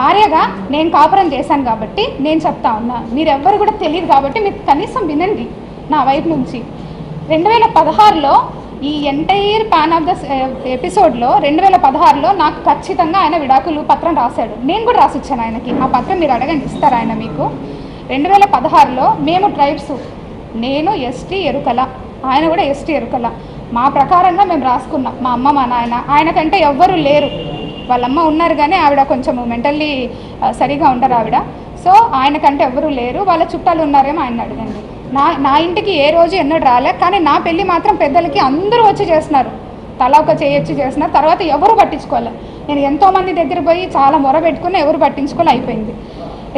భార్యగా నేను కాపురం చేశాను కాబట్టి నేను చెప్తా ఉన్నా. మీరెవ్వరు కూడా తెలియదు కాబట్టి మీరు కనీసం వినండి నా వైపు నుంచి. రెండు వేల పదహారులో ఈ ఎంటైర్ పాన్ ఆఫ్ ద ఎపిసోడ్లో eh, రెండు వేల పదహారులో నాకు ఖచ్చితంగా ఆయన విడాకులు పత్రం రాశాడు. నేను కూడా రాసిచ్చాను ఆయనకి. ఆ పత్రం మీరు అడగండి ఇస్తారు ఆయన మీకు? రెండు వేల పదహారులో మేము ట్రైబ్స్ నేను ఎస్టీ ఎరుకల ఆయన కూడా ఎస్టీ ఎరుకల. మా ప్రకారంగా మేము రాసుకున్నాం. మా అమ్మ మా నాయన ఆయనకంటే ఎవ్వరూ లేరు. వాళ్ళమ్మ ఉన్నారు కానీ ఆవిడ కొంచెం మెంటల్లీ సరిగా ఉండరు ఆవిడ. సో ఆయనకంటే ఎవరూ లేరు. వాళ్ళ చుట్టాలు ఉన్నారేమో ఆయన అడగండి. నా నా ఇంటికి ఏ రోజు ఎన్నడూ రాలే. కానీ నా పెళ్ళి మాత్రం పెద్దలకి అందరూ వచ్చి చేస్తున్నారు. తల ఒక చేయొచ్చి చేస్తున్నారు. తర్వాత ఎవరు పట్టించుకోవాలి నేను ఎంతోమంది దగ్గర పోయి చాలా మొర పెట్టుకుని ఎవరు పట్టించుకోవాలి అయిపోయింది.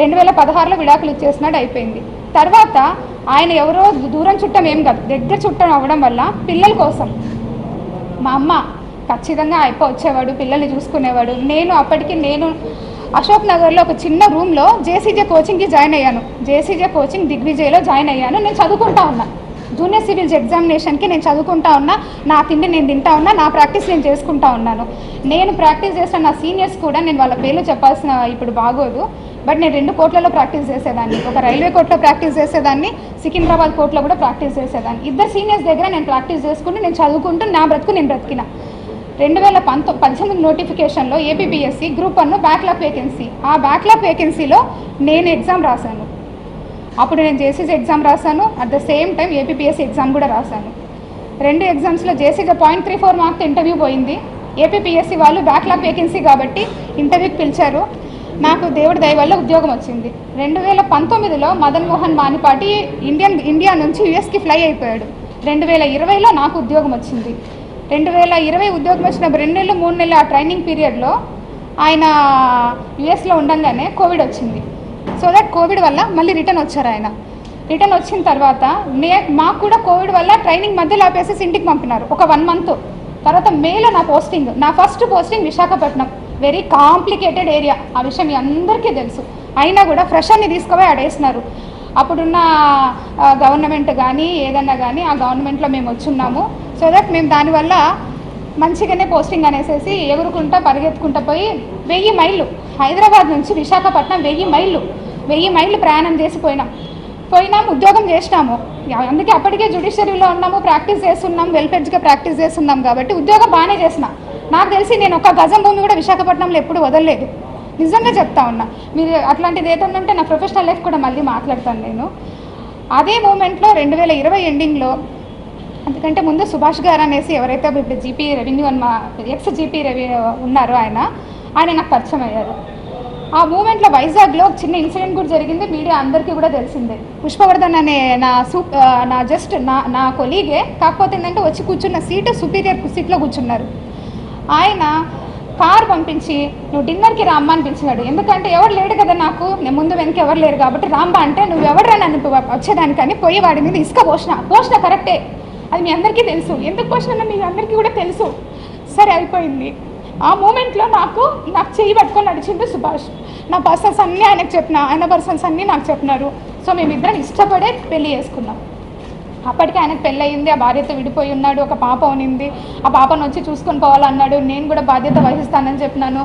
రెండు వేల పదహారులో విడాకులు ఇచ్చేసినాడు అయిపోయింది. తర్వాత ఆయన ఎవరో దూరం చుట్టం ఏం కాదు దగ్గర చుట్టం అవ్వడం వల్ల పిల్లల కోసం మా అమ్మ ఖచ్చితంగా అయిపో వచ్చేవాడు పిల్లల్ని చూసుకునేవాడు. నేను అప్పటికి నేను అశోక్ నగర్లో ఒక చిన్న రూమ్లో జేసీజే కోచింగ్కి జాయిన్ అయ్యాను. జేసీజే కోచింగ్ దిగ్విజయ్లో జాయిన్ అయ్యాను. నేను చదువుకుంటా ఉన్నా. జూనియర్ సివిల్స్ ఎగ్జామినేషన్కి నేను చదువుకుంటా ఉన్నా. నా తిండి నేను తింటా ఉన్నా. నా ప్రాక్టీస్ నేను చేసుకుంటా ఉన్నాను. నేను ప్రాక్టీస్ చేసిన నా సీనియర్స్ కూడా నేను వాళ్ళ పేర్లు చెప్పాల్సిన ఇప్పుడు బాగోదు. బట్ నేను రెండు కోట్లలో ప్రాక్టీస్ చేసేదాన్ని. ఒక రైల్వే కోర్టులో ప్రాక్టీస్ చేసేదాన్ని. సికింద్రాబాద్ కోర్టులో కూడా ప్రాక్టీస్ చేసేదాన్ని. ఇద్దరు సీనియర్స్ దగ్గర నేను ప్రాక్టీస్ చేసుకుంటూ నేను చదువుకుంటూ నా బ్రతుకు నేను బ్రతికిన. రెండు వేల పంతొ పద్దెనిమిది నోటిఫికేషన్లో APPSC group one backlog vacancy. ఆ బ్యాక్లాగ్ వేకెన్సీలో నేను ఎగ్జామ్ రాశాను. అప్పుడు నేను జేసీసీ ఎగ్జామ్ రాశాను. At the same time APPSC exam కూడా రాశాను. రెండు ఎగ్జామ్స్లో జేసీగా point three four marks interview పోయింది. ఏపీపీఎస్సీ వాళ్ళు బ్యాక్లాగ్ వేకెన్సీ కాబట్టి ఇంటర్వ్యూకి పిలిచారు. నాకు దేవుడి దయ వల్ల ఉద్యోగం వచ్చింది. రెండు వేల పంతొమ్మిదిలో మదన్ మోహన్ మానిపాటి ఇండియన్ ఇండియా నుంచి యుఎస్కి ఫ్లై అయిపోయాడు. రెండు వేల ఇరవైలో నాకు ఉద్యోగం వచ్చింది. రెండు వేల ఇరవై ఉద్యోగం వచ్చిన రెండు నెలలు మూడు నెలల ఆ ట్రైనింగ్ పీరియడ్లో ఆయన యుఎస్లో ఉండగానే కోవిడ్ వచ్చింది. సో దట్ కోవిడ్ వల్ల మళ్ళీ రిటర్న్ వచ్చారు ఆయన. రిటర్న్ వచ్చిన తర్వాత నే మాకు కూడా కోవిడ్ వల్ల ట్రైనింగ్ మధ్యలో ఆపేసేసి ఇంటికి పంపినారు ఒక వన్ మంత్. తర్వాత మేలో నా పోస్టింగ్ నా first posting Visakhapatnam. Very complicated area ఆ విషయం మీ అందరికీ తెలుసు. అయినా కూడా ఫ్రెషర్ని తీసుకుపోయి ఆడేసినారు. అప్పుడున్న గవర్నమెంట్ కానీ ఏదన్నా కానీ ఆ గవర్నమెంట్లో మేము వచ్చున్నాము. సో దట్ మేము దానివల్ల మంచిగానే పోస్టింగ్ అనేసేసి ఎగురుకుంటా పరిగెత్తుకుంటా పోయి వెయ్యి మైళ్ళు హైదరాబాద్ నుంచి విశాఖపట్నం వెయ్యి మైళ్ళు వెయ్యి మైళ్ళు ప్రయాణం చేసి పోయినాం. పోయినాం ఉద్యోగం చేసినాము. అందుకే అప్పటికే జుడిషియరీలో ఉన్నాము ప్రాక్టీస్ చేస్తున్నాం వెల్ఫెడ్జ్గా ప్రాక్టీస్ చేస్తున్నాం కాబట్టి ఉద్యోగం బాగానే చేసిన. నాకు తెలిసి నేను ఒక గజం భూమి కూడా విశాఖపట్నంలో ఎప్పుడు వదలలేదు. నిజంగా చెప్తా ఉన్నా. మీరు అట్లాంటిది ఏదన్నా నా ప్రొఫెషనల్ లైఫ్ కూడా మళ్ళీ మాట్లాడతాను నేను. అదే మూమెంట్లో రెండు వేల ఇరవై ఎండింగ్లో అందుకంటే ముందు సుభాష్ గారు అనేసి ఎవరైతే ఇప్పుడు జీపీ రెవెన్యూ అని మా ఎక్స్ జీపీ రెవెన్యూ ఉన్నారో ఆయన ఆయన నాకు పరిచయం అయ్యారు. ఆ మూమెంట్లో వైజాగ్లో ఒక చిన్న ఇన్సిడెంట్ కూడా జరిగింది మీడియా అందరికీ కూడా తెలిసిందే. పుష్పవర్ధన్ అనే నా సూ నా జస్ట్ నా నా కొలీగే కాకపోతే ఏంటంటే వచ్చి కూర్చున్న సీటు సుపీరియర్ సీట్లో కూర్చున్నారు. ఆయన కార్ పంపించి నువ్వు డిన్నర్కి రామ్మా అని పిలిచినాడు ఎందుకంటే ఎవరు లేడు కదా నాకు నేను ముందు వెనక ఎవరు లేరు కాబట్టి రామ్మా అంటే నువ్వు ఎవరు నన్ను వచ్చేదానికని పోయి వాడి మీద ఇసుక పోసిన పోసిన కరెక్టే. అది మీ అందరికీ తెలుసు. ఎందుకు పోసిన మీ అందరికీ కూడా తెలుసు. సరే అయిపోయింది. ఆ మూమెంట్లో నాకు నాకు చెయ్యి పట్టుకొని నడిచిండు సుభాష్. నా పర్సన్స్ అన్నీ ఆయనకు చెప్పిన ఆయన పర్సన్స్ అన్నీ నాకు చెప్పినారు. సో మేమిద్దరం ఇష్టపడే పెళ్ళి చేసుకున్నాం. అప్పటికి ఆయనకు పెళ్ళయింది ఆ భార్యతో విడిపోయి ఉన్నాడు ఒక పాప ఉనింది. ఆ పాపను వచ్చి చూసుకొని పోవాలన్నాడు. నేను కూడా బాధ్యత వహిస్తానని చెప్పినాను.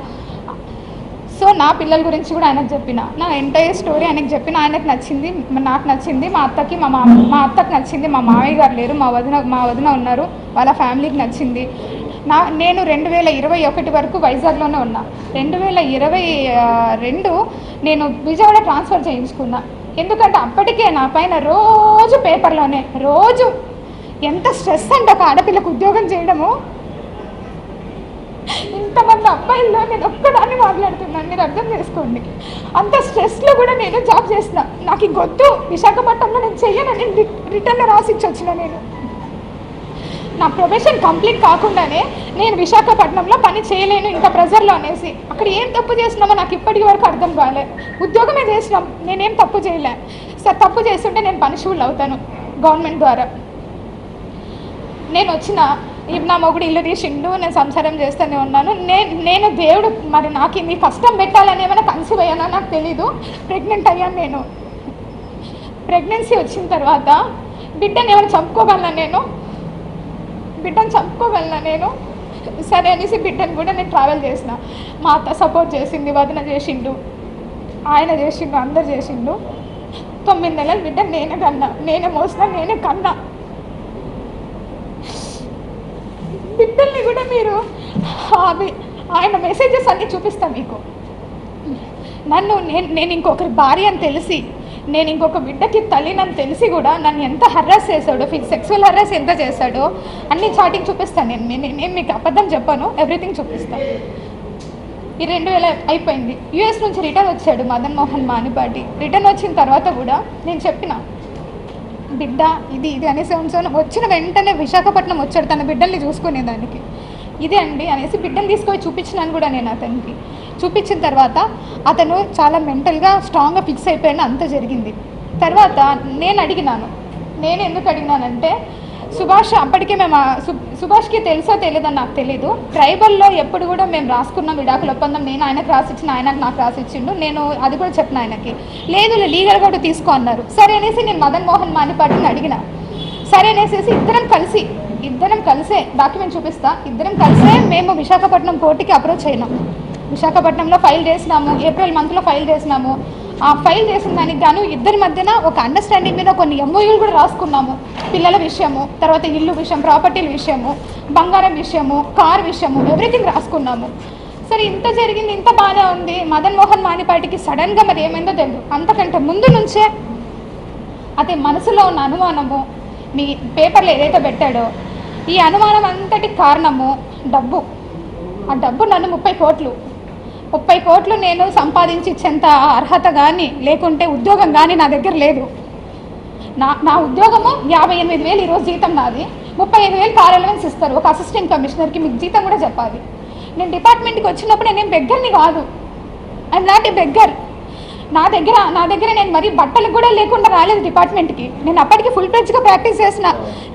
సో నా పిల్లల గురించి కూడా ఆయనకు చెప్పిన. నా ఎంటైర్ స్టోరీ ఆయనకు చెప్పిన. ఆయనకు నచ్చింది నాకు నచ్చింది. మా అత్తకి మా మామ మా అత్తకి నచ్చింది. మా మామయ్య గారు లేరు. మా వదిన మా వదిన ఉన్నారు. వాళ్ళ ఫ్యామిలీకి నచ్చింది. నా నేను రెండు వేల ఇరవై ఒకటి వరకు వైజాగ్లోనే ఉన్నా. రెండు వేల ఇరవై రెండు నేను విజయవాడ ట్రాన్స్ఫర్ చేయించుకున్నా. ఎందుకంటే అప్పటికే నా పైన రోజు పేపర్లోనే రోజు ఎంత స్ట్రెస్ అంటే ఒక ఆడపిల్లకు ఉద్యోగం చేయడము ఇంతమంది అబ్బాయిల్లో నేను ఒక్కదాన్ని మాట్లాడుతున్నాను. మీరు అర్థం చేసుకోండి. అంత స్ట్రెస్లో కూడా నేను జాబ్ చేసిన నాకు ఇంకొద్దు విశాఖపట్నంలో నేను చెయ్యనని నేను రిటర్న్ రాసిచ్చి వచ్చిన నేను. నా ప్రొఫెషన్ కంప్లీట్ కాకుండానే నేను విశాఖపట్నంలో పని చేయలేను ఇంత ప్రెజర్లో అనేసి. అక్కడ ఏం తప్పు చేసినామో నాకు ఇప్పటికి వరకు అర్థం కాలే. ఉద్యోగమే చేసినాం నేనేం తప్పు చేయలే. సార్ తప్పు చేస్తుంటే నేను పనిషువులు అవుతాను గవర్నమెంట్ ద్వారా. నేను వచ్చిన నా మొగుడు ఇల్లు తీసిండు నేను సంసారం చేస్తూనే ఉన్నాను. నేను నేను దేవుడు మరి నాకు ఇది కష్టం పెట్టాలని ఏమైనా కన్సీవ్ అయ్యానో? నాకు తెలీదు. ప్రెగ్నెంట్ అయ్యాను నేను. ప్రెగ్నెన్సీ వచ్చిన తర్వాత బిడ్డను ఏమైనా చంపుకోగలనా నేను? బిడ్డను చంపుకోగలనా నేను? సరే అనేసి బిడ్డను కూడా నేను ట్రావెల్ చేసిన. మా అత్త సపోర్ట్ చేసింది వదిన చేసిండు ఆయన చేసిండు అందరు చేసిండు. తొమ్మిది నెలల బిడ్డ నేనే కన్నా నేనే మోసిన నేనే కన్నా బిడ్డల్ని కూడా మీరు అవి ఆయన మెసేజెస్ అన్నీ చూపిస్తాను మీకు. నన్ను నేను నేను ఇంకొకరి భార్య అని తెలిసి నేను ఇంకొక బిడ్డకి తల్లినని తెలిసి కూడా నన్ను ఎంత హర్రాస్ చేశాడో ఫిక్ సెక్సువల్ హర్రాస్ ఎంత చేశాడో అన్ని చాటింగ్ చూపిస్తాను నేను. నేను మీకు అబద్ధం చెప్పాను ఎవ్రీథింగ్ చూపిస్తాను ఈ రెండు వేల అయిపోయింది. యూఎస్ నుంచి రిటర్న్ వచ్చాడు మదన్ మోహన్ మానిపాటి. రిటర్న్ వచ్చిన తర్వాత కూడా నేను చెప్పిన బిడ్డ ఇది ఇది అనేసి ఉంచాను వచ్చిన వెంటనే విశాఖపట్నం వచ్చాడు తన బిడ్డల్ని చూసుకునేదానికి. ఇదే అండి అనేసి బిడ్డను తీసుకొని చూపించినాను కూడా నేను అతనికి. చూపించిన తర్వాత అతను చాలా మెంటల్గా స్ట్రాంగ్గా ఫిక్స్ అయిపోయాడు అంత జరిగింది. తర్వాత నేను అడిగినాను నేను ఎందుకు అడిగినానంటే సుభాష్ అప్పటికే మేము సుభాష్కి తెలుసో తెలియదని నాకు తెలీదు. ట్రైబల్లో ఎప్పుడు కూడా మేము రాసుకున్నాం విడాకుల ఒప్పందం నేను ఆయనకు రాసిచ్చిన ఆయనకు నాకు రాసిచ్చిండు. నేను అది కూడా చెప్పిన ఆయనకి. లేదు లీగల్ కూడా తీసుకో అన్నారు. సరే అనేసి నేను మదన్ మోహన్ మానిపాటిని అడిగిన. సరే అనేసి ఇద్దరం కలిసి ఇద్దరం కలిసే డాక్యుమెంట్ చూపిస్తా. ఇద్దరం కలిసే మేము విశాఖపట్నం కోర్టుకి అప్రోచ్ అయినాం. విశాఖపట్నంలో ఫైల్ చేసినాము ఏప్రిల్ మంత్లో ఫైల్ చేసినాము. ఆ ఫైల్ చేసిన దానికి గాను ఇద్దరి మధ్యన ఒక అండర్స్టాండింగ్ మీద కొన్ని ఎంఓయూలు కూడా రాసుకున్నాము. పిల్లల విషయము తర్వాత ఇల్లు విషయం ప్రాపర్టీల విషయము బంగారం విషయము కార్ విషయము ఎవ్రీథింగ్ రాసుకున్నాము. సరే ఇంత జరిగింది ఇంత బాగానే ఉంది. మదన్ మోహన్ మానిపాటికి సడన్గా మరి ఏమైందో తెలియదు అంతకంటే ముందు నుంచే అదే మనసులో ఉన్న అనుమానము మీ పేపర్లో ఏదైతే పెట్టాడో ఈ అనుమానం అంతటి కారణము డబ్బు. ఆ డబ్బు నన్ను ముప్పై కోట్లు. ముప్పై కోట్లు నేను సంపాదించి ఇచ్చేంత అర్హత కానీ లేకుంటే ఉద్యోగం కానీ నా దగ్గర లేదు. నా నా ఉద్యోగము యాభై ఎనిమిది వేలు ఈరోజు జీతం నాది. ముప్పై ఐదు వేలు కార్ అలవెన్స్ ఇస్తారు. ఒక అసిస్టెంట్ కమిషనర్కి మీకు జీతం కూడా చెప్పాలి. నేను డిపార్ట్మెంట్కి వచ్చినప్పుడు నేను బెగ్గర్ని కాదు. ఐఎమ్ నాట్ ఏ బెగ్గర్ నా దగ్గర నా దగ్గర నేను మరి బట్టలు కూడా లేకుండా రాలేదు డిపార్ట్మెంట్కి. నేను అప్పటికి ఫుల్గా ప్రాక్టీస్ చేసిన.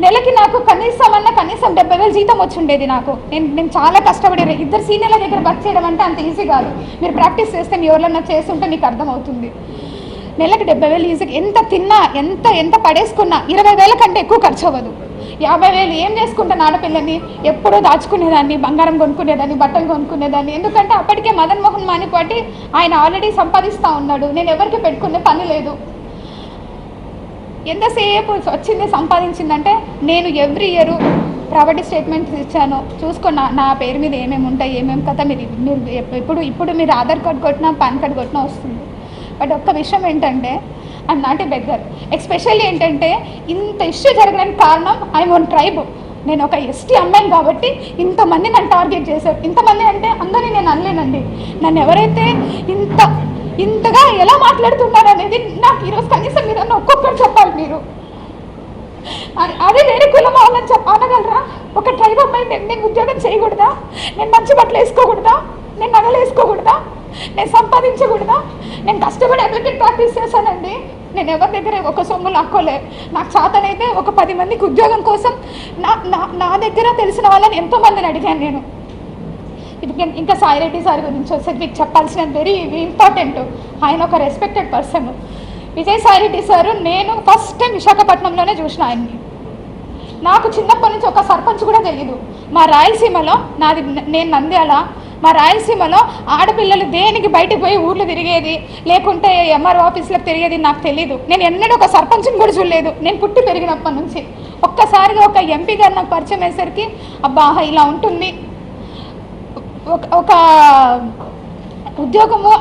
నెలకి నాకు కనీసం అన్న కనీసం డెబ్బై వేలు జీతం వచ్చి ఉండేది నాకు. నేను నేను చాలా కష్టపడి ఇద్దరు సీనియర్ల దగ్గర వర్క్ చేయడం అంటే అంత ఈజీ కాదు. మీరు ప్రాక్టీస్ చేస్తే మీ ఎవరన్నా చేస్తుంటే మీకు అర్థమవుతుంది. నెలకు డెబ్బై వేలు ఈజీగా ఎంత తిన్నా ఎంత ఎంత పడేసుకున్నా ఇరవై వేల కంటే ఎక్కువ ఖర్చు అవ్వదు. యాభై వేలు ఏం చేసుకుంటాను ఆడపిల్లని? ఎప్పుడో దాచుకునేదాన్ని బంగారం కొనుక్కునేదాన్ని బట్టలు కొనుక్కునేదాన్ని. ఎందుకంటే అప్పటికే మదన్ మోహన్ మానిపాటి ఆయన ఆల్రెడీ సంపాదిస్తూ ఉన్నాడు. నేను ఎవరికి పెట్టుకునే పని లేదు. ఎంతసేపు వచ్చింది సంపాదించిందంటే నేను ఎవ్రీ ఇయర్ ప్రాపర్టీ స్టేట్మెంట్స్ ఇచ్చాను. చూసుకున్నా నా పేరు మీద ఏమేమి ఉంటాయి ఏమేమి కథ మీరు మీరు ఇప్పుడు ఇప్పుడు మీరు ఆధార్ కార్డ్ కొట్టినా పాన్ కార్డ్ కొట్టినా వస్తుంది. బట్ ఒక్క విషయం ఏంటంటే I'm not a beggar especially ఏంటంటే ఇంత ఇష్యూ జరగడానికి కారణం ఐ వన్ ట్రైబ్ నేను ఒక ఎస్టీ అమ్మాయిని కాబట్టి ఇంతమంది నన్ను టార్గెట్ చేశారు. ఇంతమంది అంటే అందరినీ నేను అనలేనండి. నన్ను ఎవరైతే ఇంత ఇంతగా ఎలా మాట్లాడుతున్నారు అనేది నాకు ఈరోజు కనీసం మీరు అన్న ఒక్కొక్కరు చెప్పాలి మీరు. అదే వేరే కులం అవ్వాలని చెప్ప అనగలరా? ఒక ట్రైబ్ అమ్మాయి నేను ఉద్యోగం చేయకూడదా? నేను మంచి బట్టలు వేసుకోకూడదా? నేను నగలు వేసుకోకూడదా? నేను సంపాదించకూడదా? నేను కష్టపడి అడ్వకేట్ ప్రాక్టీస్ చేశానండి. నేను ఎవరి దగ్గర ఒక సొమ్ము లాక్కోలే. నాకు చేతనైతే ఒక పది మందికి ఉద్యోగం కోసం నా నా నా దగ్గర తెలిసిన వాళ్ళని ఎంతో మందిని అడిగాను నేను. ఇప్పుడు ఇంకా- ఇంకా సాయి రెడ్డి సార్ గురించి వస్తే మీకు చెప్పాల్సిన వెరీ ఇంపార్టెంట్ ఆయన ఒక respected person Vijay Sai Reddy sir నేను ఫస్ట్ టైం విశాఖపట్నంలోనే చూసిన ఆయన్ని. నాకు చిన్నప్పటి నుంచి ఒక సర్పంచ్ కూడా తెలియదు మా రాయలసీమలో నాది నేను నంద్యాల మా రాయలసీమలో ఆడపిల్లలు దేనికి బయటకు పోయి ఊర్లు తిరిగేది? లేకుంటే ఎంఆర్ ఆఫీస్లకు తిరిగేది నాకు తెలియదు నేను ఎన్నడూ ఒక సర్పంచ్ని కూడా చూడలేదు. నేను పుట్టి పెరిగినప్పటి నుంచి. ఒక్కసారిగా ఒక ఎంపీ గారు నాకు పరిచయం అయ్యేసరికి అబ్బా ఇలా ఉంటుంది. ఒక ఒక ఉద్యోగము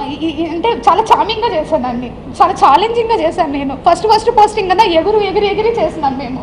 అంటే చాలా చామింగ్గా చేశాను దాన్ని చాలా ఛాలెంజింగ్గా చేశాను నేను. ఫస్ట్ ఫస్ట్ పోస్టింగ్ కన్నా ఎగురు ఎగిరి ఎగిరి చేసినాను మేము.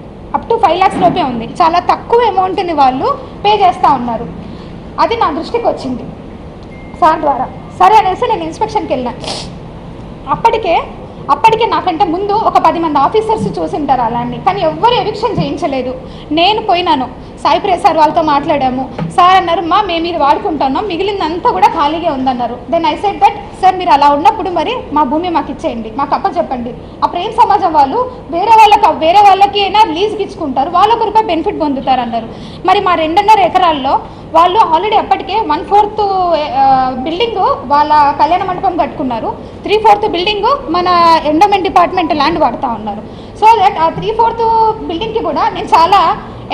అప్ టు ఫైవ్ ల్యాక్స్ లోపే ఉంది. చాలా తక్కువ అమౌంట్ని వాళ్ళు పే చేస్తూ ఉన్నారు. అది నా దృష్టికి వచ్చింది. సార్ ద్వారా. సరే అనేసి నేను ఇన్స్పెక్షన్కి వెళ్ళాను. అప్పటికే అప్పటికే నాకంటే ముందు ఒక పది మంది ఆఫీసర్స్ చూసింటారు అలాంటి. కానీ ఎవ్వరు ఎవిక్షన్ చేయించలేదు. నేను పోయినాను. సాయి ప్రేస్ సార్ వాళ్ళతో మాట్లాడాము. సార్ అన్నారు మా మేము ఇది వాడుకుంటున్నాం. మిగిలిందంతా కూడా ఖాళీగా ఉందన్నారు. Then I said that sir మీరు అలా ఉన్నప్పుడు మరి మా భూమి మాకు ఇచ్చేయండి. మాకు అప్ప చెప్పండి ఆ ప్రేమ సమాజం వాళ్ళు? వేరే వాళ్ళకి వేరే వాళ్ళకి అయినా లీజ్కి ఇచ్చుకుంటారు. వాళ్ళొక రూపాయి బెనిఫిట్ పొందుతారు అన్నారు మరి మా రెండున్నర ఎకరాల్లో వాళ్ళు ఆల్రెడీ అప్పటికే వన్ ఫోర్త్ బిల్డింగ్ వాళ్ళ కళ్యాణ మండపం కట్టుకున్నారు. త్రీ ఫోర్త్ బిల్డింగ్ మన ఎండోమెంట్ డిపార్ట్మెంట్ ల్యాండ్ వాడుతూ ఉన్నారు. సో దట్ ఆ త్రీ ఫోర్త్ బిల్డింగ్కి కూడా నేను చాలా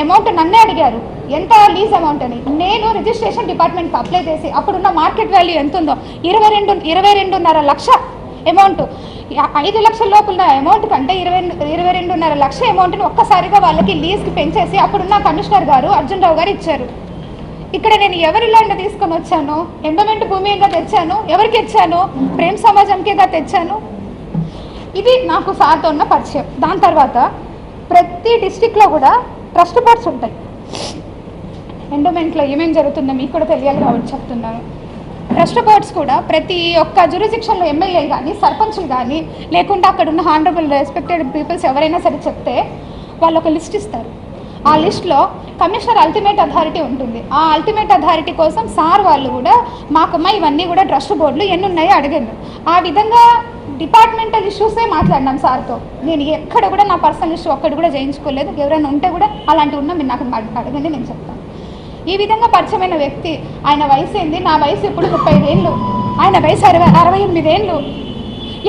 అమౌంట్ నన్నే అడిగారు. ఎంత లీజ్ అమౌంట్ అని? నేను రిజిస్ట్రేషన్ డిపార్ట్మెంట్కి అప్లై చేసి అప్పుడున్న మార్కెట్ వాల్యూ ఎంత ఉందో ఇరవై రెండు ఇరవై రెండున్నర లక్ష అమౌంట్ ఐదు లక్షల లోపల అమౌంట్ కంటే ఇరవై ఇరవై రెండున్నర లక్ష అమౌంట్ని ఒక్కసారిగా వాళ్ళకి లీజ్కి పెంచేసి అప్పుడున్న కమిషనర్ గారు అర్జున్ రావు గారు ఇచ్చారు. ఇక్కడ నేను ఎవరి ల్యాండ్ తీసుకొని వచ్చాను? ఎండమెంట్ భూమిగా తెచ్చాను? ఎవరికి ఇచ్చాను? ప్రేమ్ సమాజంకేగా తెచ్చాను? ఇది నాకు సార్తో ఉన్న పరిచయం. దాని తర్వాత ప్రతి డిస్టిక్లో కూడా ట్రస్ట్ పార్ట్స్ ఉంటాయి. ఎండోమెంట్లో ఏమేమి జరుగుతుందో మీకు కూడా తెలియాలి కాబట్టి చెప్తున్నాను. ట్రస్ట్ బోర్డ్స్ కూడా ప్రతి ఒక్క జ్యూరిసిక్షన్లో ఎమ్మెల్యే కానీ సర్పంచులు కానీ లేకుంటే అక్కడ ఉన్న హానరబుల్ రెస్పెక్టెడ్ పీపుల్స్ ఎవరైనా సరే చెప్తే వాళ్ళు ఒక లిస్ట్ ఇస్తారు. ఆ లిస్ట్లో కమిషనర్ అల్టిమేట్ అథారిటీ ఉంటుంది. ఆ అల్టిమేట్ అథారిటీ కోసం సార్ వాళ్ళు కూడా మాకమ్మ ఇవన్నీ కూడా ట్రస్ట్ బోర్డులు ఎన్ని ఉన్నాయో అడిగాను. ఆ విధంగా డిపార్ట్మెంటల్ ఇష్యూసే మాట్లాడినాం సార్తో. నేను ఎక్కడ కూడా నా పర్సనల్ ఇష్యూ ఒక్కడు కూడా చేయించుకోలేదు. ఎవరైనా ఉంటే కూడా అలాంటివి ఉన్నా మీరు నాకు అడగండి నేను చెప్తాను. ఈ విధంగా పరిచయమైన వ్యక్తి ఆయన వయసు ఏంది? నా వయసు ఇప్పుడు ముప్పై ఏళ్ళు ఆయన వయసు అరవై అరవై ఎనిమిది ఏళ్ళు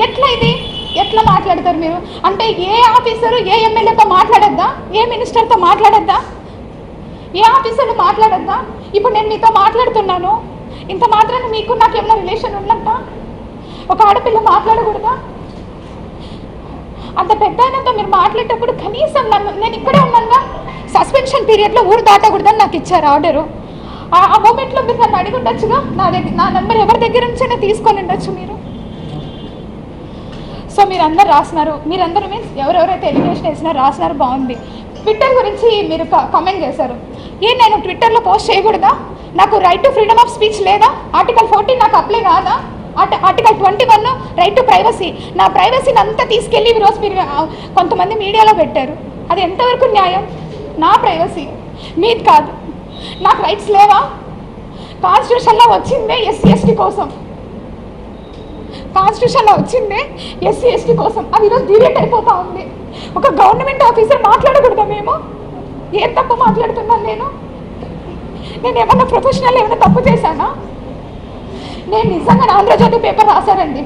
ఎట్లా ఇది? ఎట్లా మాట్లాడతారు మీరు? అంటే ఏ ఆఫీసరు ఏ ఎమ్మెల్యేతో మాట్లాడొద్దా? ఏ మినిస్టర్తో మాట్లాడొద్దా? ఏ ఆఫీసర్లు మాట్లాడద్దా? ఇప్పుడు నేను మీతో మాట్లాడుతున్నాను. ఇంత మాత్రాన్ని మీకు నాకు ఏమైనా రిలేషన్ ఉన్నట్టా ఒక ఆడపిల్ల మాట్లాడకూడదా? అంత పెద్ద ఆయనతో మీరు మాట్లాడేటప్పుడు కనీసం నన్ను నేను ఇక్కడే ఉన్నానుగా. సస్పెన్షన్ పీరియడ్లో ఊరు దాటకూడదని నాకు ఇచ్చారు ఆర్డరు ఆ మూమెంట్లో మీరు నన్ను అడిగి ఉండొచ్చుగా? నా దగ్గర నా నెంబర్ ఎవరి దగ్గర నుంచైనా తీసుకొని ఉండొచ్చు మీరు. సో మీరు అందరు రాసినారు మీరందరూ మీన్స్ ఎవరెవరైతే ఎలిగేషన్ వేసినా రాసినారు బాగుంది. ట్విట్టర్ గురించి మీరు కామెంట్ చేశారు. ఏ నేను ట్విట్టర్లో పోస్ట్ చేయకూడదా? నాకు right to freedom of speech లేదా? ఆర్టికల్ ఫోర్టీన్ నాకు అప్లై కాదా? Article twenty one right to privacy నా ప్రైవసీని అంతా తీసుకెళ్ళి ఈరోజు మీరు కొంతమంది మీడియాలో పెట్టారు. అది ఎంతవరకు న్యాయం? నా ప్రైవసీ మీది కాదు. నాకు రైట్స్ లేవా? కాన్స్టిట్యూషన్లో వచ్చిందే ఎస్సీ ఎస్టీ కోసం. కాన్స్టిట్యూషన్లో వచ్చిందే ఎస్సీ ఎస్టీ కోసం. అది ఈరోజు డిలీట్ అయిపోతూ ఉంది. ఒక గవర్నమెంట్ ఆఫీసర్ మాట్లాడకూడదా మేము? ఏం తప్పు మాట్లాడుతున్నాను నేను? నేను ఏమన్నా ప్రొఫెషనల్ ఏమైనా తప్పు చేశానా? నేను నిజంగా ఆంధ్రజ్యోతి పేపర్ రాశానండి.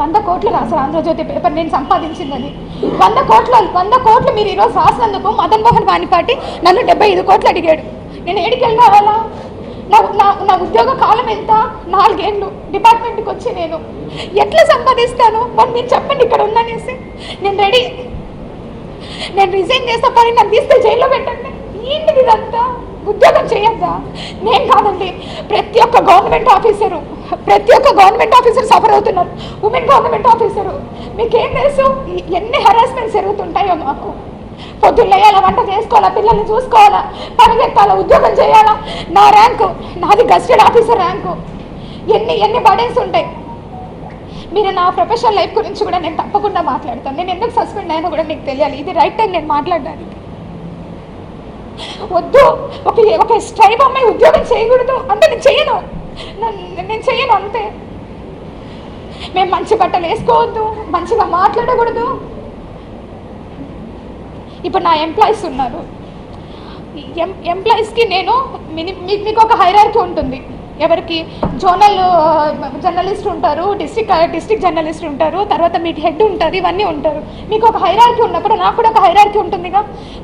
వంద కోట్లు రాశారు ఆంధ్రజ్యోతి పేపర్ నేను సంపాదించిందని. వంద కోట్ల వంద కోట్లు మీరు ఈరోజు రాసినందుకు మదన్ మోహన్ వాణిపాటి నన్ను డెబ్బై ఐదు కోట్లు అడిగాడు. నేను ఏడికి వెళ్ళి నా నా నా ఉద్యోగ కాలం ఎంత? నాలుగేళ్ళు డిపార్ట్మెంట్కి వచ్చి నేను. ఎట్లా సంపాదిస్తాను? మరి మీరు చెప్పండి ఇక్కడ ఉందనేసి. నేను రెడీ. నేను రిజైన్ చేస్తా పని నన్ను తీస్తే జైల్లో పెట్టండి. ఏంటిది ఇదంతా? ఉద్యోగం చేయొద్దా? నేను కాదండి ప్రతి ఒక్క గవర్నమెంట్ ఆఫీసరు ప్రతి ఒక్క గవర్నమెంట్ ఆఫీసర్ సఫర్ అవుతున్నారు. ఉమెన్ గవర్నమెంట్ ఆఫీసరు మీకేం తెలుసు? ఎన్ని హెరాస్మెంట్స్ జరుగుతుంటాయో మాకు. పొద్దున్న లేయాలా వంట చేసుకోవాలా పిల్లల్ని చూసుకోవాలా పరిగెత్తాలా ఉద్యోగం చేయాలా? నా ర్యాంకు నాది గస్టెడ్ ఆఫీసర్ ర్యాంకు ఎన్ని ఎన్ని బర్డెన్స్ ఉంటాయి. మీరు నా ప్రొఫెషనల్ లైఫ్ గురించి కూడా నేను తప్పకుండా మాట్లాడతాను. నేను ఎందుకు సస్పెండ్ అయినా కూడా నీకు తెలియాలి. ఇది రైట్ టైం నేను మాట్లాడడానికి. వద్దు. ఒక ఒక స్ట్రైబ్ అమ్మాయి ఉద్యోగం చేయకూడదు. అంటే నేను చేయను నేను చేయను అంతే. మేము మంచి బట్టలు వేసుకోవద్దు. మంచిగా మాట్లాడకూడదు. ఇప్పుడు నా ఎంప్లాయీస్ ఉన్నారు. ఎం ఎంప్లాయీస్కి నేను మీ- మీకు ఒక హైరార్కి ఉంటుంది. ఎవరికి? జోనల్ జర్నలిస్ట్ ఉంటారు డిస్ట్రిక్ట్ డిస్ట్రిక్ట్ జర్నలిస్ట్ ఉంటారు తర్వాత మీ హెడ్ ఉంటుంది ఇవన్నీ ఉంటారు. మీకు ఒక హైరార్కీ ఉన్నప్పుడు నాకు కూడా ఒక హైరార్కీ ఉంటుందిగా.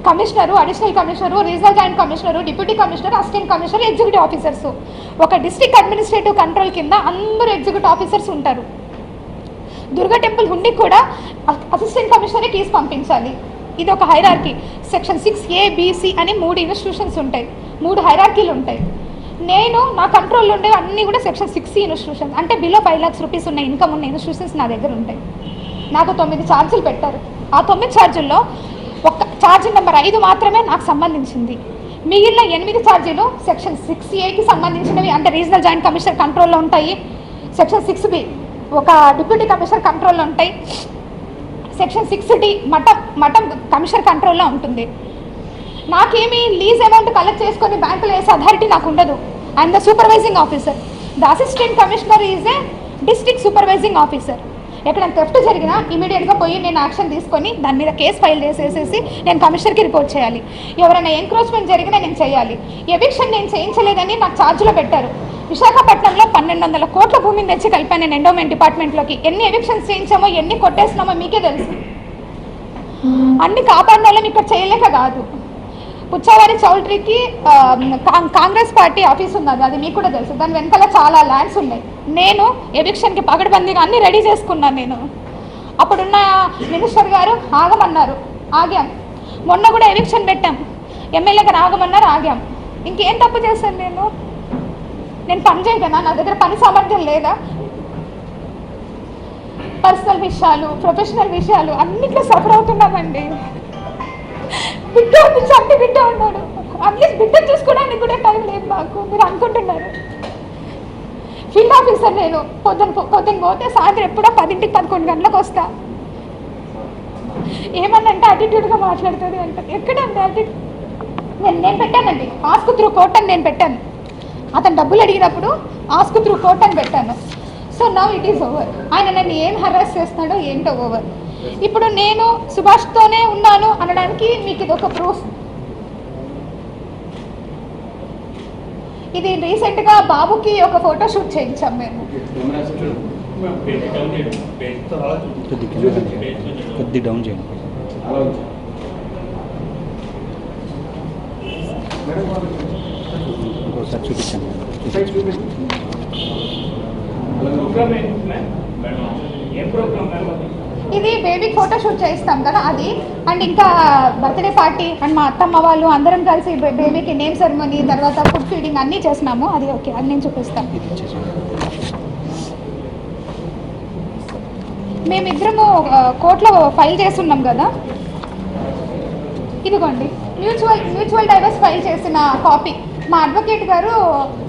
Commissioner additional commissioner regional joint commissioner deputy commissioner assistant commissioner executive officers ఒక డిస్ట్రిక్ట్ అడ్మినిస్ట్రేటివ్ కంట్రోల్ కింద అందరూ ఎగ్జిక్యూటివ్ ఆఫీసర్స్ ఉంటారు. దుర్గా టెంపుల్ ఉండి కూడా అసిస్టెంట్ కమిషనరే కేసు పంపించాలి. ఇది ఒక hierarchy section six A BC అని మూడు ఇన్స్టిట్యూషన్స్ ఉంటాయి. మూడు హైరార్కీలు ఉంటాయి. నేను నా కంట్రోల్లో ఉండే అన్నీ కూడా సెక్షన్ సిక్స్ ఇన్స్టిట్యూషన్స్ అంటే బిలో ఫైవ్ ల్యాక్స్ రూపీస్ ఉన్న ఇన్కమ్ ఉన్న ఇన్స్టిట్యూషన్స్ నా దగ్గర ఉంటాయి. నాకు తొమ్మిది ఛార్జీలు పెట్టారు. ఆ తొమ్మిది ఛార్జీల్లో ఒక ఛార్జీ నెంబర్ ఐదు మాత్రమే నాకు సంబంధించింది. మిగిలిన ఎనిమిది ఛార్జీలు సెక్షన్ సిక్స్ ఏకి సంబంధించినవి. అంటే రీజనల్ జాయింట్ కమిషనర్ కంట్రోల్లో ఉంటాయి. సెక్షన్ సిక్స్ బి ఒక డిప్యూటీ కమిషనర్ కంట్రోల్లో ఉంటాయి. సెక్షన్ సిక్స్ డి మఠం మఠం కమిషనర్ కంట్రోల్లో ఉంటుంది. నాకేమీ లీజ్ అమౌంట్ కలెక్ట్ చేసుకొని బ్యాంకులో వేసే అథారిటీ నాకు ఉండదు. I'm the supervising officer the assistant commissioner is a district supervising officer ఎక్కడ థెఫ్ట్ జరిగినా ఇమీడియట్గా పోయి నేను యాక్షన్ తీసుకొని దాని మీద కేసు ఫైల్ చేసేసేసి నేను కమిషనర్కి రిపోర్ట్ చేయాలి. ఎవరైనా ఎంక్రోచ్మెంట్ జరిగినా నేను చేయాలి. ఎవిక్షన్ నేను చేయించలేదని నాకు ఛార్జ్లో పెట్టారు. విశాఖపట్నంలో పన్నెండు వందల కోట్ల భూమిని తెచ్చి కలిపాను నేను ఎండోమెంట్ డిపార్ట్మెంట్లోకి ఎన్ని ఎవిక్షన్స్ చేయించామో ఎన్ని కొట్టేసినామో మీకే తెలుసు. అన్ని కాపాడిన వాళ్ళని ఇక్కడ చేయలేక కాదు. పుచ్చవారి చౌల్ట్రీకి కాం- కాంగ్రెస్ పార్టీ ఆఫీస్ ఉన్నది అది మీకు కూడా తెలుసు. దాని వెనకాల చాలా ల్యాండ్స్ ఉన్నాయి. నేను ఎవిక్షన్కి పగడబందీగా అన్ని రెడీ చేసుకున్నాను నేను. అప్పుడున్న మినిస్టర్ గారు ఆగమన్నారు ఆగాం. మొన్న కూడా ఎవిక్షన్ పెట్టాం. ఎమ్మెల్యే గారు ఆగమన్నారు ఆగాం. ఇంకేం తప్పు చేశాను నేను? నేను పని చేయగలనా? నా దగ్గర పని సామర్థ్యం లేదా? పర్సనల్ విషయాలు ప్రొఫెషనల్ విషయాలు అన్నిట్లో సఫర్ అవుతున్నామండి. బిడ్డ ఉంది చంటి బిడ్డ ఉన్నాడు. అట్లీస్ట్ బిడ్డ చూసుకోవడానికి కూడా టైం లేదు మాకు. మీరు అనుకుంటున్నారు. ఫీల్డ్ ఆఫీసర్ నేను పొద్దున పొద్దున పోతే సాయంత్రం ఎప్పుడో పదింటికి పదకొండు గంటలకు వస్తా. ఏమన్నంటే అటిట్యూడ్గా మాట్లాడుతుంది అంటే. ఎక్కడండి అటిట్యూడ్ నేను నేను పెట్టానండి. ఆస్కు త్రూ నేను పెట్టాను. అతను డబ్బులు అడిగినప్పుడు ఆస్కు త్రూ కోటన్ పెట్టాను. So now it is over ఆయన నన్ను ఏం హరాస్ చేస్తున్నాడో ఏంటో ఓవర్ ఇప్పుడు నేను సుభాష్తోనే ఉన్నాను అనడానికి మీకు ఇది ఒక ప్రూఫ్ ఇది రీసెంట్గా బాబుకి ఒక ఫోటో షూట్ చేయించాం మేము. కొద్ది కింద కొద్ది డౌన్ చేయండి ఇంకోసారి చూపించండి ఇది బేబీ ఫోటో షూట్ చేయిస్తాం కదా అది. అండ్ ఇంకా బర్త్డే పార్టీ అండ్ మా అత్తమ్మ వాళ్ళు అందరం కలిసి బేబీకి నేమ్ సెరమనీ తర్వాత ఫుడ్ ఫీడింగ్ అన్నీ చేసినాము. అది ఓకే అది నేను చూపిస్తాను మేమిద్దరము ఆ, కోర్టులో ఫైల్ చేస్తున్నాం కదా. ఇదిగోండి మ్యూచువల్ మ్యూచువల్ డైవర్స్ ఫైల్ చేసిన కాపీ మా అడ్వకేట్ గారు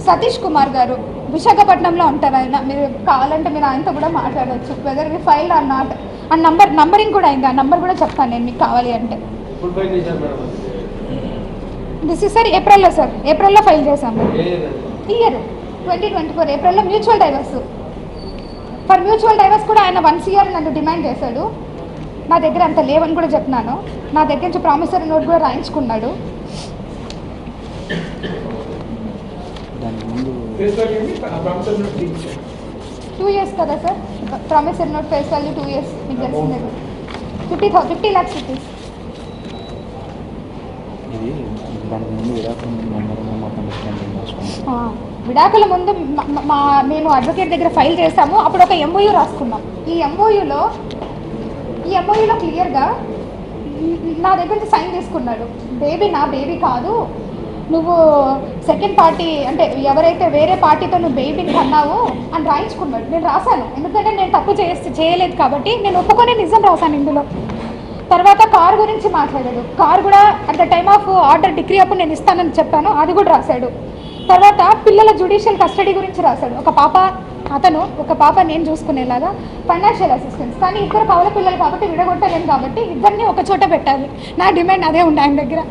సతీష్ కుమార్ గారు విశాఖపట్నంలో ఉంటారు ఆయన. మీరు కావాలంటే మీరు ఆయనతో కూడా మాట్లాడవచ్చు whether we file or not ఆ నంబర్ నంబరింగ్ కూడా అయింది. ఆ నంబర్ కూడా చెప్తాను నేను మీకు కావాలి అంటే. దిస్ ఇస్ సార్ ఏప్రిల్లో సార్ ఏప్రిల్లో ఫైల్ చేశాము ఇయర్ ట్వంటీ ట్వంటీ ఫోర్ ఏప్రిల్లో mutual divorce for mutual divorce కూడా ఆయన వన్ ఇయర్ నన్ను డిమాండ్ చేశాడు. నా దగ్గర అంత లేవని కూడా చెప్తున్నాను నా దగ్గర నుంచి ప్రామిసరీ నోట్ కూడా రాయించుకున్నాడు. టూ ఇయర్స్ కదా sir promissory note face value two years మీకు తెలిసిందే fifty thousand fifty lakhs rupees విడాకులు ముందు మ- మేము అడ్వకేట్ దగ్గర ఫైల్ చేసాము. అప్పుడు ఒక ఎంఓయూ రాసుకున్నాం. ఈ ఎంఓయూలో ఈ ఎంఓయూలో క్లియర్గా నా దగ్గర నుంచి సైన్ తీసుకున్నాడు. బేబీ నా బేబీ కాదు. నువ్వు సెకండ్ పార్టీ అంటే ఎవరైతే వేరే పార్టీతో నువ్వు బేబీని కన్నావు అని రాయించుకున్నాడు. నేను రాశాను. ఎందుకంటే నేను తప్పు చేస్తే చేయలేదు కాబట్టి నేను ఒప్పుకొని నిజం రాశాను ఇందులో. తర్వాత కార్ గురించి మాట్లాడాడు. కార్ కూడా at the time of order decree అప్పుడు నేను ఇస్తానని చెప్పాను. అది కూడా రాశాడు. తర్వాత పిల్లల జుడిషియల్ కస్టడీ గురించి రాశాడు. ఒక పాప అతను ఒక పాప నేను చూసుకునేలాగా ఫైనాన్షియల్ అసిస్టెన్స్ కానీ ఇద్దరు కవల పిల్లలు కాబట్టి విడగొట్టలేను కాబట్టి ఇద్దరిని ఒక చోట పెట్టాలి. నా డిమాండ్ అదే ఉంది ఆయన దగ్గర.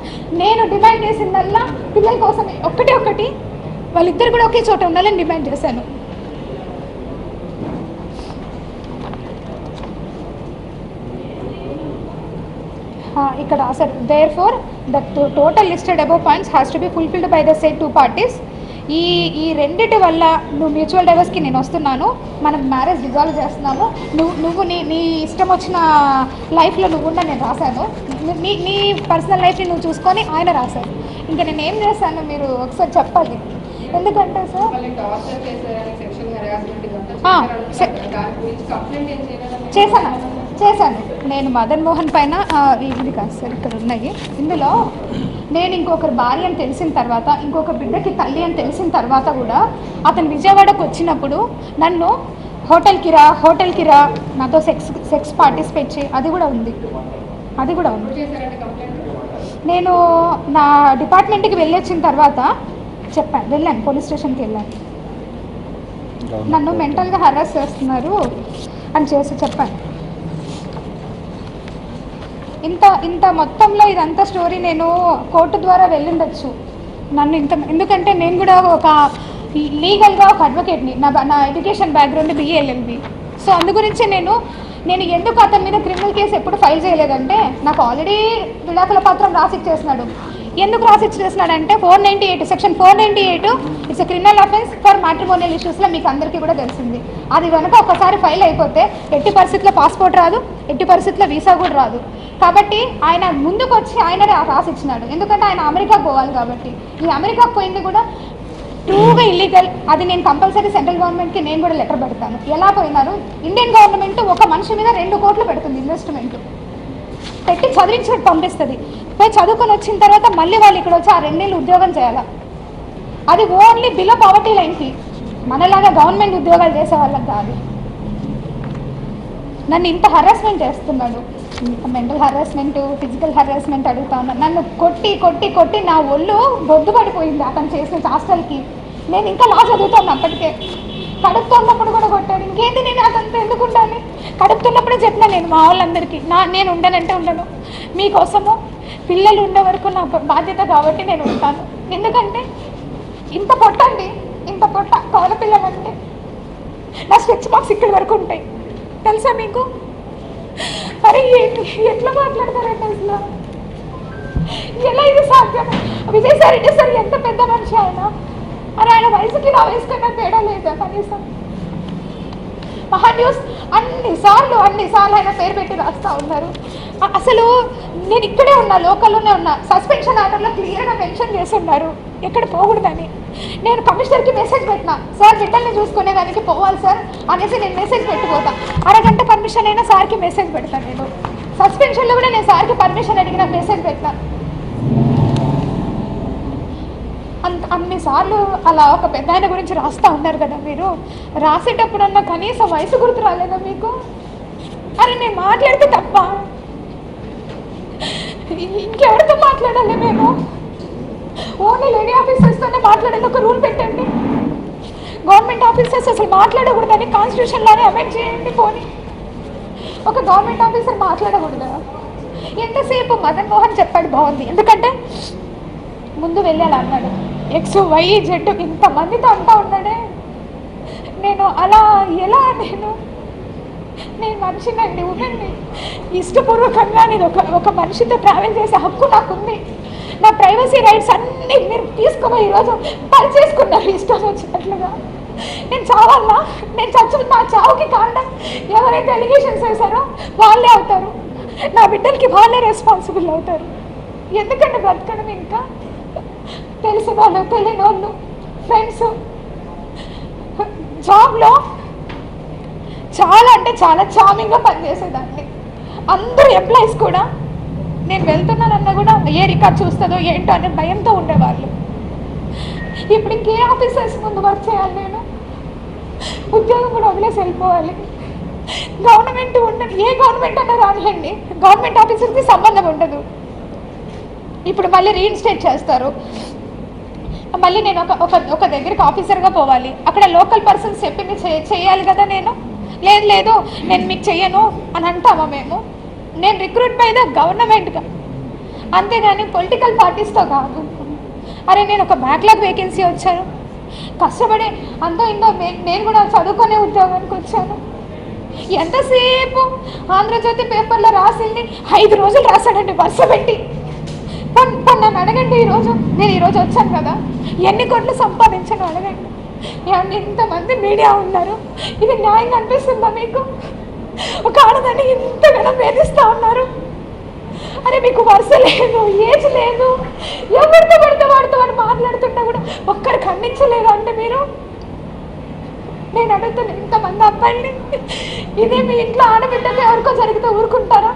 నేను డిమాండ్ చేసిందల్లా పిల్లల కోసమే. ఒకటి ఒకటి వాళ్ళిద్దరు కూడా ఒకే చోట ఉండాలని డిమాండ్ చేశాను. ఇక్కడ sir therefore the total listed above points has to be fulfilled by the said two parties ఈ ఈ రెండిటి వల్ల నువ్వు మ్యూచువల్ డైవర్స్కి నేను వస్తున్నాను. మనం మ్యారేజ్ డిజాల్వ్ చేస్తున్నాము. నువ్వు నువ్వు నీ నీ ఇష్టం వచ్చిన లైఫ్లో నువ్వు ఉన్న నేను రాశాను. నీ- నీ పర్సనల్ లైఫ్ని నువ్వు చూసుకొని ఆయన రాశారు. ఇంకా నేను ఏం చేశాను మీరు ఒకసారి చెప్పాలి ఎందుకంటే సార్ చేశాను. చేశాను. నేను మదన్ మోహన్ పైన ఇది కాదు సార్ ఇక్కడ ఉన్నాయి. ఇందులో నేను ఇంకొకరి భార్య అని తెలిసిన తర్వాత ఇంకొక బిడ్డకి తల్లి అని తెలిసిన తర్వాత కూడా అతను విజయవాడకు వచ్చినప్పుడు నన్ను హోటల్కి రా హోటల్కి రా నాతో సెక్స్ సెక్స్ పార్టిసిపేట్ చేయి అది కూడా ఉంది. అది కూడా ఉంది. నేను నా డిపార్ట్మెంట్కి వెళ్ళొచ్చిన తర్వాత చెప్పాను వెళ్ళాను పోలీస్ స్టేషన్కి వెళ్ళాను. నన్ను మెంటల్గా హరాస్ చేస్తున్నారు అని చేసి చెప్పాను. ఇంత ఇంత మొత్తంలో ఇదంతా స్టోరీ నేను కోర్టు ద్వారా వెళ్ళుండొచ్చు. నన్ను ఇంత ఎందుకంటే నేను కూడా ఒక లీగల్గా ఒక అడ్వకేట్ని నా నా ఎడ్యుకేషన్ బ్యాక్గ్రౌండ్ బిఏఎల్ఎల్బి సో అందు గురించి నేను నేను ఎందుకు అతని మీద క్రిమినల్ కేసు ఎప్పుడు ఫైల్ చేయలేదంటే నాకు ఆల్రెడీ విడాకుల పత్రం రాసిచ్చేసినాడు. ఎందుకు రాసిచ్చేసినాడంటే four ninety eight section four ninety eight it's criminal offence for matrimonial ఇష్యూస్లో మీకు అందరికీ కూడా తెలిసింది. అది కనుక ఒకసారి ఫైల్ అయిపోతే ఎట్టి పరిస్థితుల్లో పాస్పోర్ట్ రాదు ఎట్టి పరిస్థితుల్లో వీసా కూడా రాదు. కాబట్టి ఆయన ముందుకు వచ్చి ఆయననే రాసిచ్చినాడు ఎందుకంటే ఆయన అమెరికా పోవాలి కాబట్టి. ఈ అమెరికాకు పోయింది కూడా ట్రూగా ఇల్లీగల్ అది నేను కంపల్సరీ సెంట్రల్ గవర్నమెంట్కి నేను కూడా లెటర్ పెడతాను. ఎలా పోయినారు? ఇండియన్ గవర్నమెంట్ ఒక మనిషి మీద రెండు కోట్లు పెడుతుంది ఇన్వెస్ట్మెంట్ పెట్టి చదివించినట్టు పంపిస్తుంది. పోయి చదువుకొని వచ్చిన తర్వాత మళ్ళీ వాళ్ళు ఇక్కడ వచ్చి ఆ రెండేళ్ళు ఉద్యోగం చేయాలి? అది ఓన్లీ బిలో పావర్టీ లైన్కి. మనలాగా గవర్నమెంట్ ఉద్యోగాలు చేసే వాళ్ళకి కాదు. నన్ను ఇంత హరాస్మెంట్ చేస్తున్నాడు. మెంటల్ హరాస్మెంట్ ఫిజికల్ హరాస్మెంట్ అడుగుతా ఉన్నాను నన్ను కొట్టి కొట్టి కొట్టి నా ఒళ్ళు బొద్దు పడిపోయింది అతను చేసిన హాస్టల్కి నేను ఇంకా లా చదువుతాను అప్పటికే. కడుపుతున్నప్పుడు కూడా కొట్టాడు. ఇంకేంటి నేను అతనితో ఎందుకు ఉండాలి? కడుపుతున్నప్పుడే చెప్పిన నేను మా వాళ్ళందరికీ. నా నేను ఉండనంటే ఉండను. మీకోసము పిల్లలు ఉండే వరకు నా బాధ్యత కాబట్టి నేను ఉంటాను. ఎందుకంటే ఇంత పొట్టండి ఇంత పొట్ట కవల పిల్లలంటే. నా స్వచ్ఛ బాక్స్ ఇక్కడి వరకు ఉంటాయి. తెలుసా మీకు? అరే ఏంటి? ఎట్లా మాట్లాడతారండి అసలు ఎలా ఇది సాధ్యం విజయసాయి రెడ్డి సార్ ఎంత పెద్ద మనిషి ఆయన? మరి ఆయన వయసుకి నా వయసు కన్నా తేడా లేదా కనీసం? మహా న్యూస్ అన్ని సార్లు అన్ని ఆయన పేరు పెట్టి రాస్తూ ఉన్నారు. అసలు నేను ఇక్కడే ఉన్నా లోకల్లోనే ఉన్నా. సస్పెన్షన్ ఆర్డర్లో క్లియర్గా మెన్షన్ చేసి ఉన్నారు ఎక్కడ పోకూడదని. నేను కమిషనర్కి మెసేజ్ పెట్టినా. సార్ బిడ్డల్ని చూసుకునే దానికి పోవాలి సార్ అనేసి నేను మెసేజ్ పెట్టిపోతా అరగంట పర్మిషన్ అయినా సార్కి మెసేజ్ పెడతాను నేను. సస్పెన్షన్లో కూడా నేను సార్కి పర్మిషన్ అడిగిన మెసేజ్ పెట్టినా. అంత అన్నిసార్లు అలా ఒక పెద్ద ఆయన గురించి రాస్తా ఉన్నారు కదా మీరు. రాసేటప్పుడన్నా కనీసం వయసు గుర్తు రాలేదా మీకు? అరే నేను మాట్లాడితే తప్ప. మేము ఓన్లీ లేడీ ఆఫీసర్స్తోనే మాట్లాడేది ఒక రూల్ పెట్టండి. గవర్నమెంట్ ఆఫీసర్స్ అసలు మాట్లాడకూడదని కాన్స్టిట్యూషన్లోనే అమెండ్ చేయండి పోనీ. ఒక గవర్నమెంట్ ఆఫీసర్ మాట్లాడకూడదా? ఎంతసేపు మదన్ మోహన్ చెప్పాడు బాగుంది. ఎందుకంటే ముందు వెళ్ళాలి అన్నాడు. ఎక్స్ వై జెడ్ ఇంతమందితో అంటా ఉన్నాడే. నేను అలా ఎలా నేను? నేను మనిషినండి ఉమెన్ని. ఇష్టపూర్వకంగా నేను ఒక ఒక మనిషితో ట్రావెల్ చేసే హక్కు నాకుంది. నా ప్రైవసీ రైట్స్ అన్నీ మీరు తీసుకుపోయి ఈరోజు పని చేసుకున్నారు ఇష్టం వచ్చినట్లుగా. నేను చావాలా నేను చచ్చు నా చావుకి కారణం ఎవరైతే ఎలిగేషన్స్ వేశారో వాళ్ళే అవుతారు. నా బిడ్డలకి వాళ్ళే రెస్పాన్సిబుల్ అవుతారు. ఎందుకంటే బ్రతకడం ఇంకా తెలిసిన వాళ్ళు తెలియని వాళ్ళు ఫ్రెండ్స్ జాబ్లో చాలా అంటే చాలా చామింగ్గా పనిచేసేదాన్ని. అందరూ ఎంప్లాయీస్ కూడా నేను వెళ్తున్నానన్నా కూడా ఏ రికార్డ్ చూస్తుందో ఏంటో అనే భయంతో ఉండేవాళ్ళు. ఇప్పుడు ఇంకే ఆఫీసర్స్ ముందు వర్క్ చేయాలి నేను. ఉద్యోగం కూడా వదిలేసి వెళ్ళిపోవాలి. గవర్నమెంట్ ఉండదు ఏ గవర్నమెంట్ అన్నా రానియండి గవర్నమెంట్ ఆఫీసర్కి సంబంధం ఉండదు. ఇప్పుడు మళ్ళీ రీఇన్స్టేట్ చేస్తారు. మళ్ళీ నేను ఒక ఒక ఒక దగ్గరికి ఆఫీసర్గా పోవాలి. అక్కడ లోకల్ పర్సన్స్ చెప్పింది చేయాలి కదా నేను? లేదు లేదు నేను మీకు చెయ్యను అని అంటామా మేము? నేను రిక్రూట్ బై ద గవర్నమెంట్గా అంతేగాని పొలిటికల్ పార్టీస్తో కాదు. అరే నేను ఒక బ్యాక్లాగ్ వేకెన్సీ వచ్చాను. కష్టపడి అంతో ఇంతో మే- నేను కూడా చదువుకునే ఉద్యోగానికి వచ్చాను. ఎంతసేపు ఆంధ్రజ్యోతి పేపర్లో రాసింది ఐదు రోజులు రాశాడండి వరుస పెట్టి. నన్ను అడగండి ఈరోజు. నేను ఈరోజు వచ్చాను కదా. ఎన్ని కోట్లు సంపాదించాను అడగండి. ఎంతమంది ఇంతమంది మీడియా ఉన్నారు. ఇది న్యాయంగా అనిపిస్తుందా మీకు? ఒక ఆడదాన్ని ఇంతగానో వేధిస్తూ ఉన్నారు. అరే మీకు వరుస లేదు ఏజ్ లేదు. ఎవరితో పడితే వాడితో అని మాట్లాడుతున్నా కూడా ఒక్కరు ఖండించలేదు అంటే మీరు? నేను అడుగుతున్న ఇంతమంది అబ్బాయిని ఇదే మీ ఇంట్లో ఆడబిడ్డకి ఎవరికో జరిగితే ఊరుకుంటారా?